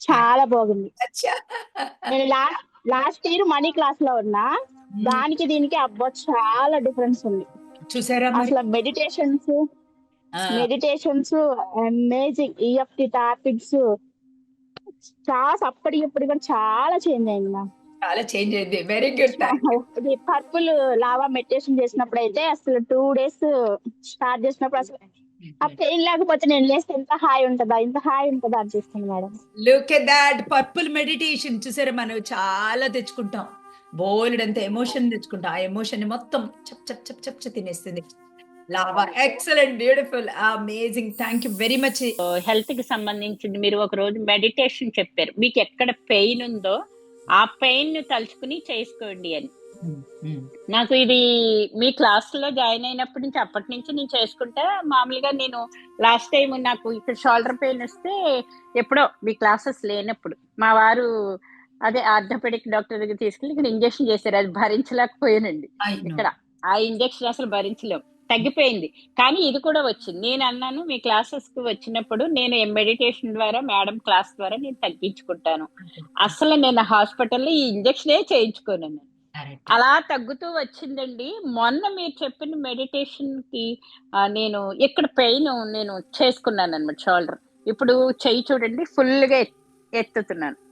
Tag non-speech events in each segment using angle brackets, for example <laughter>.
చాలా బాగుంది. నేను లాస్ట్ లాస్ట్ ఇయర్ మనీ క్లాస్లో ఉన్నా. దానికి దీనికి అబ్బా చాలా డిఫరెన్స్ ఉంది. చూసారా అసలు meditations meditations amazing EFT topics చాలా అప్పటికి ఇప్పుడు కూడా చాలా చేంజ్ అయింది మ్యామ్ చాలా చేంజ్ అయింది. వెరీ గుడ్ <laughs> ఇది పర్పుల్ లావా మెడిటేషన్ చేసినప్పుడు అయితే అసలు టూ డేస్ స్టార్ట్ చేసినప్పుడు అసలు ఆ పెయిన్ లేకపోతే నేను లేస్తే ఎంత హాయ్ ఉంటుందా? ఇంత హాయ్ ఉంటుందా అనిపిస్తుంది madam. Look at that purple meditation చూసారా మనం? చాలా తెచ్చుకుంటాం. బోల్డ్ అంత ఎమోషన్ తెచ్చుకుంటాం. ఆ ఎమోషన్ని మొత్తం చప్ చప్ చప్ చప్ చప్ తినేస్తుంది. Lava excellent beautiful amazing thank you very much హెల్త్కి సంబంధించింది మీరు ఒక రోజు మెడిటేషన్ చెప్పారు. మీకు ఎక్కడ పెయిన్ ఉందో ఆ పెయిన్ని తలుచుకుని చేసుకోండి అని. నాకు ఇది మీ క్లాస్లో జాయిన్ అయినప్పటి నుంచి అప్పటి నుంచి నేను చేసుకుంటా. మామూలుగా నేను లాస్ట్ టైం నాకు ఇక్కడ షోల్డర్ పెయిన్ వస్తే ఎప్పుడో మీ క్లాసెస్ లేనప్పుడు. మా వారు అదే ఆర్థోపెడిక్ డాక్టర్ దగ్గర తీసుకెళ్ళి ఇక్కడ ఇంజెక్షన్ చేశారు. అది భరించలేకపోయానండి. ఇక్కడ ఆ ఇంజెక్షన్ అసలు భరించలేం. తగ్గిపోయింది. కానీ ఇది కూడా వచ్చింది. నేను అన్నాను మీ క్లాసెస్కి వచ్చినప్పుడు నేను మెడిటేషన్ ద్వారా మేడం క్లాస్ ద్వారా నేను తగ్గించుకుంటాను. అసలు నేను హాస్పిటల్లో ఈ ఇంజెక్షనే చేయించుకోను అలా తగ్గుతూ వచ్చిందండి. మొన్న మీరు చెప్పిన మెడిటేషన్కి నేను ఇక్కడ పెయిన్ నేను చేసుకున్నాను అనమాట షోల్డర్. ఇప్పుడు చెయ్యి చూడండి ఫుల్గా ఎత్- ఎత్తుతున్నాను.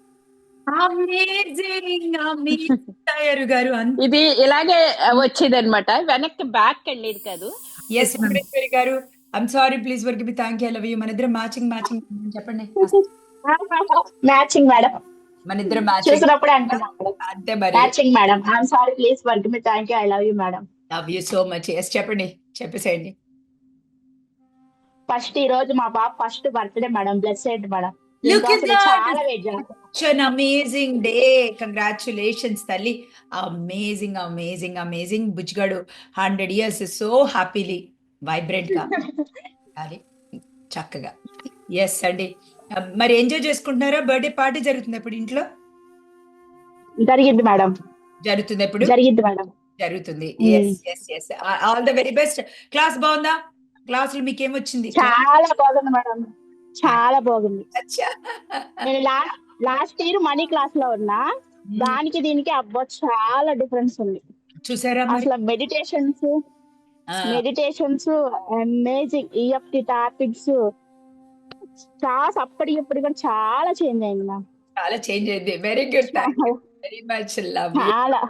<laughs> గారు ఇది ఇలాగే వచ్చేది అనమాట వెనక్కి బ్యాక్ వెళ్ళేది కాదు. Yes Venkateshwari garu I'm sorry please work be thank you love you మన ఇద్దరం మ్యాచింగ్ మ్యాచింగ్ చెప్పండి. మ్యాచింగ్ మేడం మన ఇద్దరం మ్యాచింగ్ చూసినప్పుడే అంతే మరి. Matching madam I'm sorry please work me thank you I love you madam love you so much yes చెప్పండి. చెప్పేసేయండి. ఫస్ట్ ఈ రోజు మా బాబు first birthday madam bless madam Look at that. Amazing day congratulations తల్లి. Amazing amazing amazing బుజ్గాడు hundred years so happily వైబ్రెంట్గా. అది చక్కగా. ఎస్ అండి. మరి ఎంజాయ్ చేసుకుంటున్నారా? బర్త్డే పార్టీ జరుగుతుంది ఇప్పుడు ఇంట్లో? జరిగింది మేడం. జరుగుతుంది ఎప్పుడు జరిగింది మేడం. జరుగుతుంది. Yes yes yes all the very best class బాగుందా? క్లాసులు మీకు ఏమొచ్చింది చాలా బాగుంది మేడం. చాలా బాగుంది. నేను లాస్ట్ లాస్ట్ ఇయర్ మనీ క్లాస్లో ఉన్నా దానికి దీనికి అబ్బా చాలా డిఫరెన్స్ ఉంది. చూసారా అసలు meditations meditations amazing EFT topics చాలా అప్పటికి ఇప్పుడు కూడా చాలా చేంజ్ అయింది మ్యామ్. చాలా చేంజ్ అయింది. Very good very much love చాలా.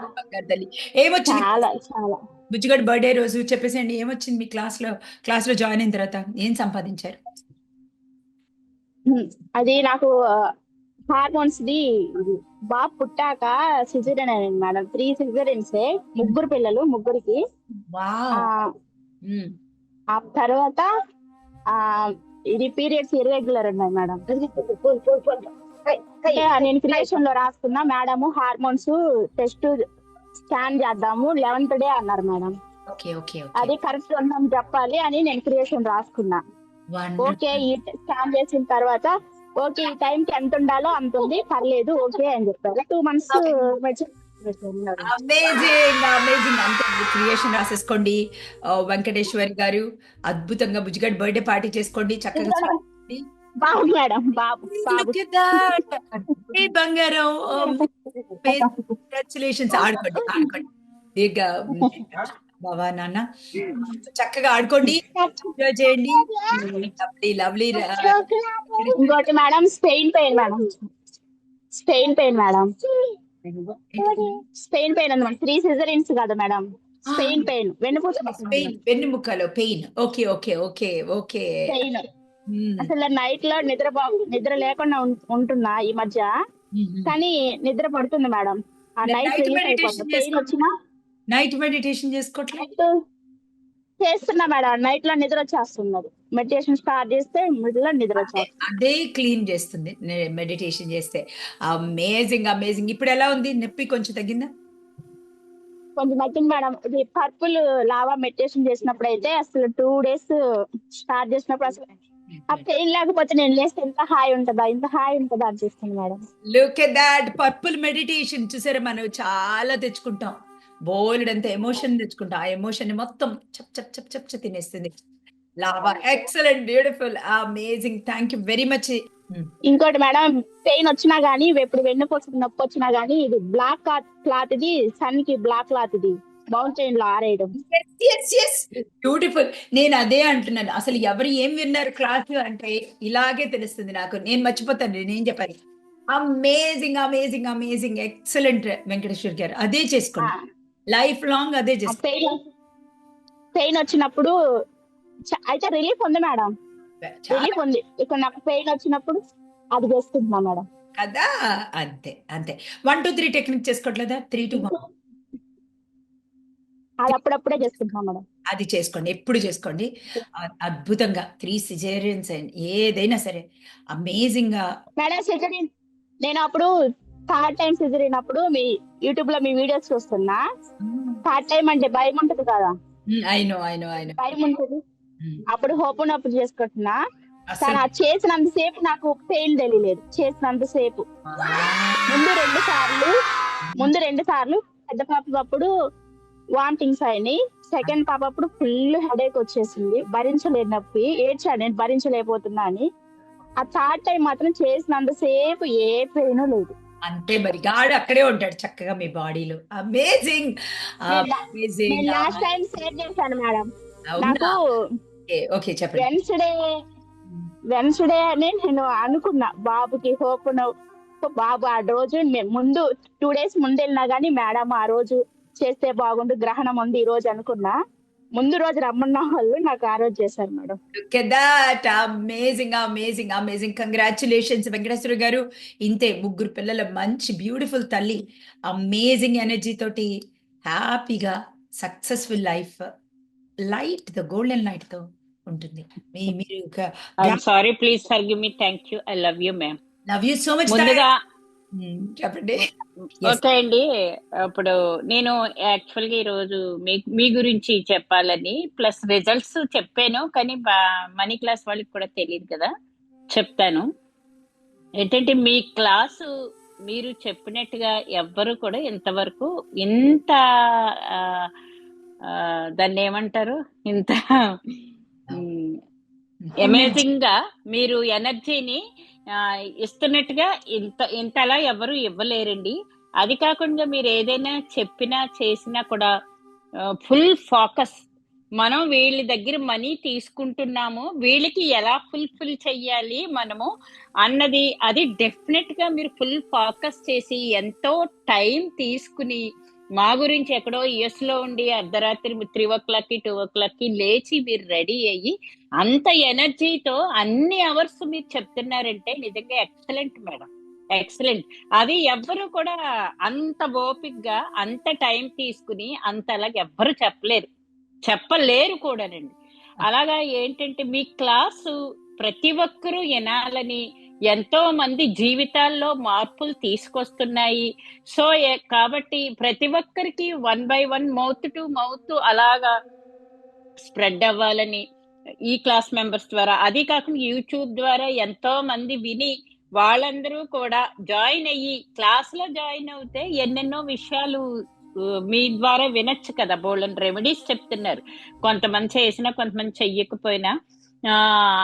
ఏమొచ్చింది? చాలా చాలా. బుజ్జిగడ్ బర్త్డే రోజు చెప్పేసేయండి. ఏమొచ్చింది మీ క్లాస్లో? క్లాస్లో జాయిన్ అయిన తర్వాత ఏం సంపాదించారు? అది నాకు హార్మోన్స్ ది బాబు పుట్టాక సిజరియన్ అయింది మేడం త్రీ సిజరియన్స్ ముగ్గురు పిల్లలు ముగ్గురికి. ఆ తర్వాత ఆ ఇది పీరియడ్స్ ఇర్రెగ్యులర్ ఉన్నాయి మేడం నేను క్రియేషన్లో రాసుకున్నా మేడం హార్మోన్స్ టెస్ట్ స్కాన్ చేద్దాము లెవెన్త్ డే అన్నారు మేడం అది కరెక్ట్ ఉన్నాం చెప్పాలి అని నేను క్రియేషన్ రాసుకున్నా. ఓకే ఈ స్కాన్ చేసిన తర్వాత ఓకే ఈ టైం కి ఎంత ఉండాలో అంత ఉంది పర్లేదు ఓకే అని చెప్పారు. టూ మంత్స్ అమేజింగ్ అమేజింగ్ అంతే క్రియేషన్ రాసేసుకోండి. వెంకటేశ్వరి గారు అద్భుతంగా బుజ్జిగడ్ బర్త్డే పార్టీ చేసుకోండి. చక్కగా బాబు మేడం బాబు బంగారం <laughs> కంగ్రాచులేషన్స్ ఆడుకోండి ఆడుకోండి. <laughs> దీర్ఘ బావా నాన్న. చక్కగా ఆడుకోండి. ఎంజాయ్ చేయండి. లవ్లీ లవ్లీ ఇంకోటి madam spine pain madam. Spine pain madam. Spine pain ఉంది మేడం. త్రీ సిజరిన్స్ కదా మేడం. Spine pain. వెన్నుపూస pain వెన్నుముక్కలో pain. Okay okay okay okay. అసలు నైట్లో నిద్ర నిద్ర లేకుండా ఉంటున్నా ఈ మధ్య? కానీ నిద్ర పడుతుంది మేడం. ఆ నైట్ అయిపోతుంది పెయిన్. వచ్చినా నైట్ మెడిటేషన్ చేసుకోవట్లేదు చేస్తున్నా మేడం. నైట్లో నిద్ర వచ్చేస్తున్నది. మెడిటేషన్ స్టార్ట్ చేస్తే మిడిల్ నిద్ర అదే క్లీన్ చేస్తుంది. మెడిటేషన్ చేస్తే. Amazing amazing. ఇప్పుడు ఎలా ఉంది? నొప్పి కొంచెం తగ్గిందా? కొంచెం నచ్చింది మేడం. ఇది పర్పుల్ లావా మెడిటేషన్ చేసినప్పుడు అయితే అసలు టూ డేస్ స్టార్ట్ చేసినప్పుడు అసలు ఆ పెయిన్ లేకపోతే నేను లేస్తే ఎంత హాయ్ ఉంటుందా? ఇంత హాయ్ ఉంటుందా అనిపిస్తుంది madam. Look at that purple meditation. చూసారా మనం? చాలా తెచ్చుకుంటాం. బోల్డ్ అంత ఎమోషన్ తెచ్చుకుంటాం. ఆ ఎమోషన్ మొత్తం చప్ చప్ చప్ చప్ చప్ తినేస్తుంది. Lava excellent beautiful amazing. Thank you very much. ఇంకోటి మేడం పెయిన్ వచ్చినా గానీ ఎప్పుడు వెన్నుపూస నొప్పి వచ్చినా గానీ ఇది బ్లాక్ క్లాత్ ఇది సన్కి బ్లాక్ క్లాత్ ఇది మౌంటైన్లో ఆరేయడం బ్యూటిఫుల్. నేను అదే అంటున్నాను. అసలు ఎవరు ఏం విన్నారు క్లాస్ అంటే ఇలాగే తెలుస్తుంది నాకు. నేను మర్చిపోతాను నేను చెప్పాలి. Amazing amazing amazing. Excellent Venkateshwar garu. అదే చేసుకోండి. లైఫ్ లాంగ్ అదే చేసుకోండి పెయిన్ పెయిన్ వచ్చినప్పుడు అయితే రిలీఫ్ ఉంది మేడం. రిలీఫ్ ఉంది. ఇక్కడ నాకు పెయిన్ వచ్చినప్పుడు అది చేసుకుంటున్నా మేడం. కదా? అంతే అంతే. వన్ టూ త్రీ టెక్నిక్ చేసుకోవట్లేదా? త్రీ టు అది అప్పుడప్పుడే చేసుకుంటున్నా మేడం. అది చేసుకోండి. ఎప్పుడు చేసుకోండి. అద్భుతంగా. త్రీ సిజేరియన్స్ ఏదైనా సరే. అమేజింగ్గా. మేడం సిజరీన్ నేను అప్పుడు థర్డ్ టైం సిజరీన్ అప్పుడు మీ యూట్యూబ్లో మీ వీడియోస్ చూస్తున్నా. థర్డ్ టైం అంటే భయం ఉంటది కదా. అయినో భయం ఉంటది. అప్పుడు హోప్ అప్పుడు చేసుకుంటున్నా. కానీ అది చేసినంత సేపు నాకు పెయిన్ తెలియలేదు. చేసినంత సేపు. ముందు రెండు సార్లు ముందు రెండు సార్లు పెద్ద పాప అప్పుడు వామిటింగ్స్ అయినాయి. సెకండ్ పాప అప్పుడు ఫుల్ హెడేక్ వచ్చేసింది. భరించలేని నొప్పి. ఏడ్చాను నేను భరించలేకపోతున్నా అని. ఆ థర్డ్ టైం మాత్రం చేసినంత సేపు ఏ పెయిన్ లేదు. అంతే మరి. గాడు అక్కడే ఉంటాడు చక్కగా మీ బాడీలో. అమేజింగ్ లాస్ట్ టైం షేర్ చేశాను మేడం. నాకు ఓకే చెప్పండి. వెన్స్డే వెన్స్డే అని నేను అనుకున్నా బాబుకి హోప్ బాబు ఆ రోజు ముందు టూ డేస్ ముందు వెళ్ళినా గానీ మేడం ఆ రోజు చేస్తే బాగుండు గ్రహణం ఉంది ఈ రోజు అనుకున్నా. ముందు రోజు రమ్మన్న వాళ్ళు నాకు ఆ రోజు చేశారు madam. That amazing amazing amazing congratulations Venkateswara garu. ఇంతే ముగ్గురు పిల్లల మంచి బ్యూటిఫుల్ తల్లి. అమేజింగ్ ఎనర్జీ తోటి హ్యాపీగా successful life light the golden లైట్తో ఉంటుంది. మీ మీరు sorry please forgive me thank you I love you ma'am love you so much ముందుగా చెప్పండి. ఓకే అండి. ఇప్పుడు నేను యాక్చువల్గా ఈరోజు మీ మీ గురించి చెప్పాలని ప్లస్ రిజల్ట్స్ చెప్పాను కానీ మనీ క్లాస్ వాళ్ళకి కూడా తెలియదు కదా. చెప్తాను. ఏంటంటే మీ క్లాసు మీరు చెప్పినట్టుగా ఎవ్వరు కూడా ఇంతవరకు ఇంత దాన్ని ఏమంటారు? ఇంత అమేజింగ్గా మీరు ఎనర్జీని ఇస్తున్నట్టుగా ఇంత ఇంతలా ఎవరు ఇవ్వలేరండి. అది కాకుండా మీరు ఏదైనా చెప్పినా చేసినా కూడా ఫుల్ ఫోకస్. మనం వీళ్ళ దగ్గర మనీ తీసుకుంటున్నాము. వీళ్ళకి ఎలా ఫుల్ఫిల్ చెయ్యాలి మనము అన్నది అది డెఫినెట్గా మీరు ఫుల్ ఫోకస్ చేసి ఎంతో టైం తీసుకుని మా గురించి ఎక్కడో యుఎస్లో ఉండి అర్ధరాత్రి త్రీ ఓ క్లాక్కి టూ ఓ క్లాక్కి లేచి మీరు రెడీ అయ్యి అంత ఎనర్జీతో అన్ని అవర్స్ మీరు చెప్తున్నారంటే నిజంగా ఎక్సలెంట్ మేడం. ఎక్సలెంట్. అది ఎవ్వరు కూడా అంత ఓపిక్గా అంత టైం తీసుకుని అంత అంతలా ఎవ్వరు చెప్పలేరు. చెప్పలేరు కూడానండి. అలాగా ఏంటంటే మీ క్లాసు ప్రతి ఒక్కరూ వినాలని ఎంతో మంది జీవితాల్లో మార్పులు తీసుకొస్తున్నాయి. సో కాబట్టి ప్రతి ఒక్కరికి one by one mouth to mouth అలాగా స్ప్రెడ్ అవ్వాలని ఈ క్లాస్ మెంబర్స్ ద్వారా. అది కాకుండా యూట్యూబ్ ద్వారా ఎంతో మంది విని వాళ్ళందరూ కూడా జాయిన్ అయ్యి క్లాస్లో జాయిన్ అవుతే ఎన్నెన్నో విషయాలు మీ ద్వారా వినొచ్చు కదా. బోల్డన్ రెమెడీస్ చెప్తున్నారు. కొంతమంది చేసినా కొంతమంది చెయ్యకపోయినా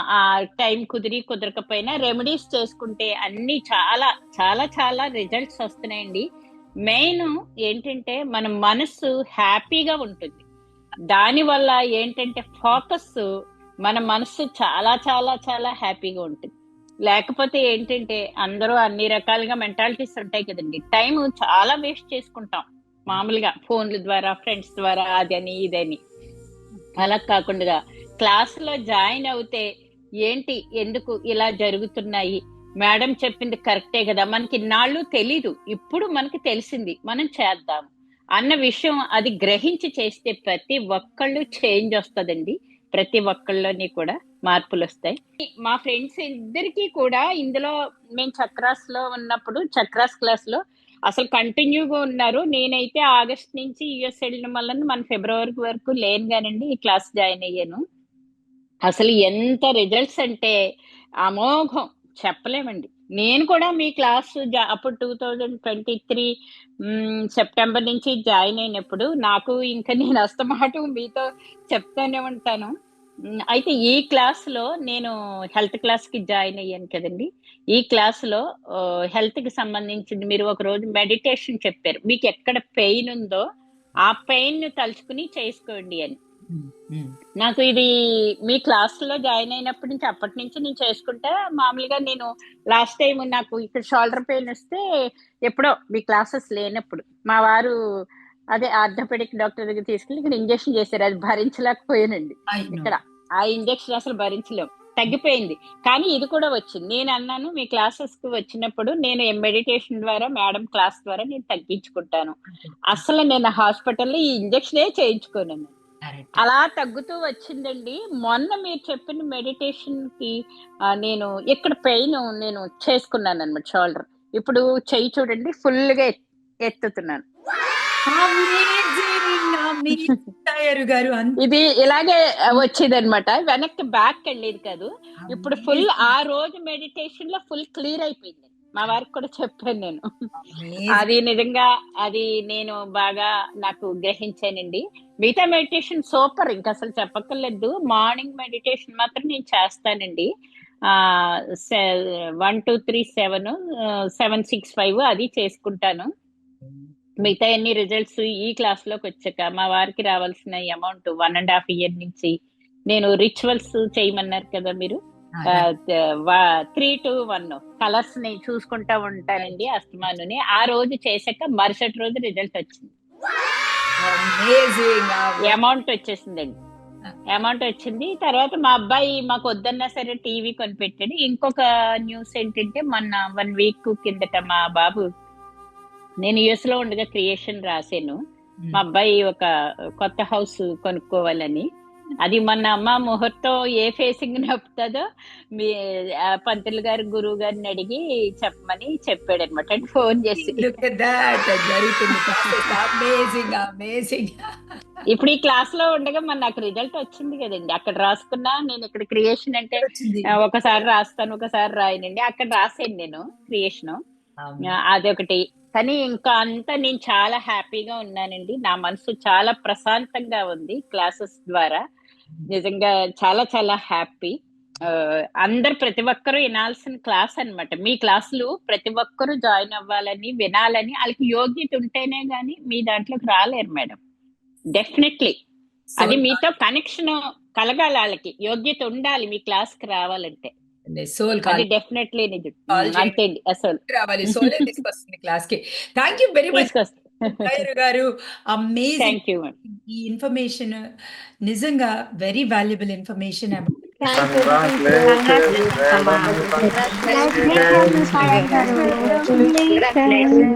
ఆ టైం కుదిరి కుదరకపోయినా రెమెడీస్ చేసుకుంటే అన్ని చాలా చాలా చాలా రిజల్ట్స్ వస్తున్నాయండి. మెయిన్ ఏంటంటే మన మనసు హ్యాపీగా ఉంటుంది. దానివల్ల ఏంటంటే ఫోకస్ మన మనసు చాలా చాలా చాలా హ్యాపీగా ఉంటుంది. లేకపోతే ఏంటంటే అందరూ అన్ని రకాలుగా మెంటాలిటీస్ ఉంటాయి కదండి. టైం చాలా వేస్ట్ చేసుకుంటాం. మామూలుగా ఫోన్ల ద్వారా ఫ్రెండ్స్ ద్వారా అదని ఇదని అలా కాకుండా క్లాసులో జాయిన్ అవుతే ఏంటి ఎందుకు ఇలా జరుగుతున్నాయి? మేడం చెప్పింది కరెక్టే కదా? మనకి ఇన్నాళ్ళు తెలీదు. ఇప్పుడు మనకి తెలిసింది. మనం చేద్దాం. అన్న విషయం అది గ్రహించి చేస్తే ప్రతి ఒక్కళ్ళు చేంజ్ వస్తుందండి. ప్రతి ఒక్కళ్ళని కూడా మార్పులు వస్తాయి మా ఫ్రెండ్స్ ఇద్దరికి కూడా ఇందులో మేము చక్రాస్లో ఉన్నప్పుడు చక్రాస్ క్లాస్లో అసలు కంటిన్యూగా ఉన్నారు. నేనైతే ఆగస్ట్ నుంచి యుఎస్ వెళ్ళడం వల్ల మన ఫిబ్రవరి వరకు లేను కానండి ఈ క్లాస్ జాయిన్ అయ్యాను. అసలు ఎంత రిజల్ట్స్ అంటే అమోఘం చెప్పలేమండి. నేను కూడా మీ క్లాస్ జా- అప్పుడు two thousand twenty three September నుంచి జాయిన్ అయినప్పుడు నాకు ఇంకా నేను అస్తమాట మీతో చెప్తానే ఉంటాను. అయితే ఈ క్లాస్లో నేను హెల్త్ క్లాస్కి జాయిన్ అయ్యాను కదండి. ఈ క్లాస్లో హెల్త్కి సంబంధించింది మీరు ఒక రోజు మెడిటేషన్ చెప్పారు. మీకు ఎక్కడ పెయిన్ ఉందో ఆ పెయిన్ను తలుచుకుని చేసుకోండి అని. నాకు ఇది మీ క్లాస్లో జాయిన్ అయినప్పటి నుంచి అప్పటి నుంచి నేను చేసుకుంటా మామూలుగా నేను లాస్ట్ టైం నాకు ఇక్కడ షోల్డర్ పెయిన్ వస్తే ఎప్పుడో మీ క్లాసెస్ లేనప్పుడు. మా వారు అదే ఆర్థోపెడిక్ డాక్టర్ దగ్గర తీసుకెళ్ళి ఇక్కడ ఇంజెక్షన్ చేశారు. అది భరించలేకపోయానండి. ఇక్కడ ఆ ఇంజెక్షన్ అసలు భరించలేం. తగ్గిపోయింది. కానీ ఇది కూడా వచ్చింది. నేను అన్నాను మీ క్లాసెస్కు వచ్చినప్పుడు నేను మెడిటేషన్ ద్వారా మేడం క్లాస్ ద్వారా నేను తగ్గించుకుంటాను. అసలు నేను హాస్పిటల్లో ఈ ఇంజెక్షనే చేయించుకోను. అలా తగ్గుతూ వచ్చిందండి. మొన్న మీరు చెప్పిన మెడిటేషన్కి నేను ఇక్కడ పెయిన్ నేను చేసుకున్నాను అనమాట షోల్డర్. ఇప్పుడు చెయ్యి చూడండి ఫుల్గా ఎత్- ఎత్తుతున్నాను ఇది ఇలాగే వచ్చేది అనమాట వెనక్కి బ్యాక్ వెళ్ళేది కాదు. ఇప్పుడు ఫుల్ ఆ రోజు మెడిటేషన్లో ఫుల్ క్లియర్ అయిపోయింది. మా వారికి కూడా చెప్పాను నేను. అది నిజంగా అది నేను బాగా నాకు గ్రహించానండి. మిగతా మెడిటేషన్ సూపర్. ఇంకా అసలు చెప్పక్కర్లేదు. మార్నింగ్ మెడిటేషన్ మాత్రం నేను చేస్తానండి. ఆ one two three seven seven six five అది చేసుకుంటాను. మిగతా అన్ని రిజల్ట్స్ ఈ క్లాస్లోకి వచ్చాక మా వారికి రావాల్సిన amount one and half year నుంచి నేను రిచువల్స్ చేయమన్నారు కదా మీరు? త్రీ టు వన్ కలర్స్ని చూసుకుంటా ఉంటానండి అస్తమానుని. ఆ రోజు చేశాక మరుసటి రోజు రిజల్ట్ వచ్చింది. అమౌంట్ వచ్చేసిందండి. అమౌంట్ వచ్చింది. తర్వాత మా అబ్బాయి మాకు వద్దన్నా సరే టీవీ కొనిపెట్టాడు. ఇంకొక న్యూస్ ఏంటంటే మొన్న వన్ వీక్ కిందట మా బాబు నేను యుఎస్లో ఉండగా క్రియేషన్ రాశాను. మా అబ్బాయి ఒక కొత్త హౌస్ కొనుక్కోవాలని. అది మొన్న అమ్మ ముహూర్తం ఏ ఫేసింగ్ నప్పుతుందో మీ పంతులు గారు గురువు గారిని అడిగి చెప్పమని చెప్పాడు అనమాట అంటే ఫోన్ చేసి. ఇప్పుడు ఈ క్లాస్లో ఉండగా మన నాకు రిజల్ట్ వచ్చింది కదండి. అక్కడ రాసుకున్నా నేను ఇక్కడ క్రియేషన్ అంటే ఒకసారి రాస్తాను ఒకసారి రాయనండి. అక్కడ రాసాను నేను క్రియేషన్. అదొకటి. కానీ ఇంకా అంతా నేను చాలా హ్యాపీగా ఉన్నానండి. నా మనసు చాలా ప్రశాంతంగా ఉంది క్లాసెస్ ద్వారా. నిజంగా చాలా చాలా హ్యాపీ. అందరు ప్రతి ఒక్కరూ వినాల్సిన క్లాస్ అన్నమాట. మీ క్లాసులు ప్రతి ఒక్కరూ జాయిన్ అవ్వాలని వినాలని వాళ్ళకి యోగ్యత ఉంటేనే గానీ మీ దాంట్లోకి రాలేరు మేడం. డెఫినెట్లీ. అది మీతో కనెక్షన్ కలగాలి వాళ్ళకి. యోగ్యత ఉండాలి మీ క్లాస్కి రావాలంటే. సోల్ డెఫినెట్లీ నిజం. అంతే అసలు. రావాలి. సోల్ తీసుకొస్తుంది క్లాస్కి thank you very much garu. Amazing thank you ఈ ఇన్ఫర్మేషన్. నిజంగా వెరీ వాల్యుబుల్ ఇన్ఫర్మేషన్. madam.